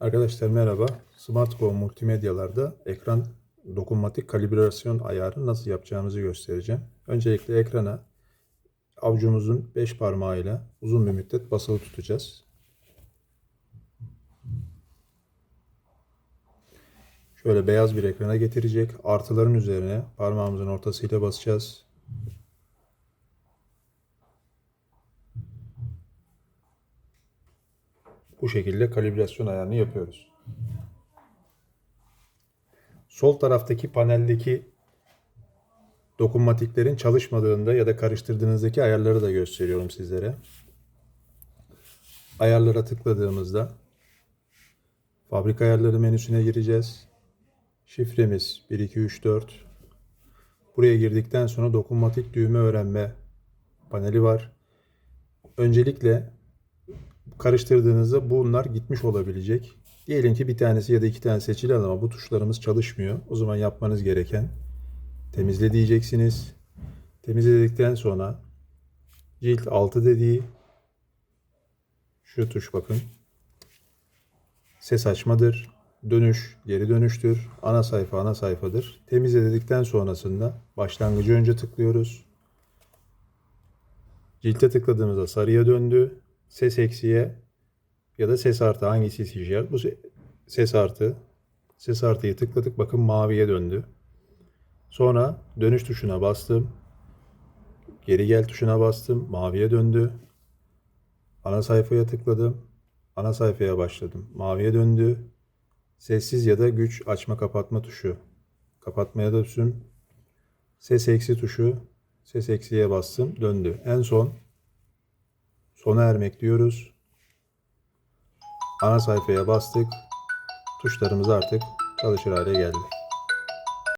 Arkadaşlar merhaba. Smartphone multimedyalarda ekran dokunmatik kalibrasyon ayarı nasıl yapacağımızı göstereceğim. Öncelikle ekrana avucumuzun 5 parmağıyla uzun bir müddet basılı tutacağız. Şöyle beyaz bir ekrana getirecek. Artıların üzerine parmağımızın ortasıyla basacağız. Bu şekilde kalibrasyon ayarını yapıyoruz. Sol taraftaki paneldeki dokunmatiklerin çalışmadığında ya da karıştırdığınızdaki ayarları da gösteriyorum sizlere. Ayarlara tıkladığımızda fabrika ayarları menüsüne gireceğiz. Şifremiz 1234. Buraya girdikten sonra dokunmatik düğme öğrenme paneli var. Öncelikle karıştırdığınızda bunlar gitmiş olabilecek. Diyelim ki bir tanesi ya da iki tane seçili ama bu tuşlarımız çalışmıyor. O zaman yapmanız gereken temizle diyeceksiniz. Temizledikten sonra cilt altı dediği şu tuş bakın. Ses açmadır. Dönüş geri dönüştür. Ana sayfa ana sayfadır. Temizle dedikten sonrasında başlangıcı önce tıklıyoruz. Cilte tıkladığımızda sarıya döndü. Ses eksiye ya da ses artı hangisi işaret? Bu se- ses artı. Ses artıyı tıkladık. Bakın maviye döndü. Sonra dönüş tuşuna bastım. Geri gel tuşuna bastım. Maviye döndü. Ana sayfaya tıkladım. Ana sayfaya başladım. Maviye döndü. Sessiz ya da güç açma kapatma tuşu. Kapatmaya da tuşum. Ses eksi tuşu. Ses eksiye bastım. Döndü. En son sona ermek diyoruz. Ana sayfaya bastık. Tuşlarımız artık çalışır hale geldi.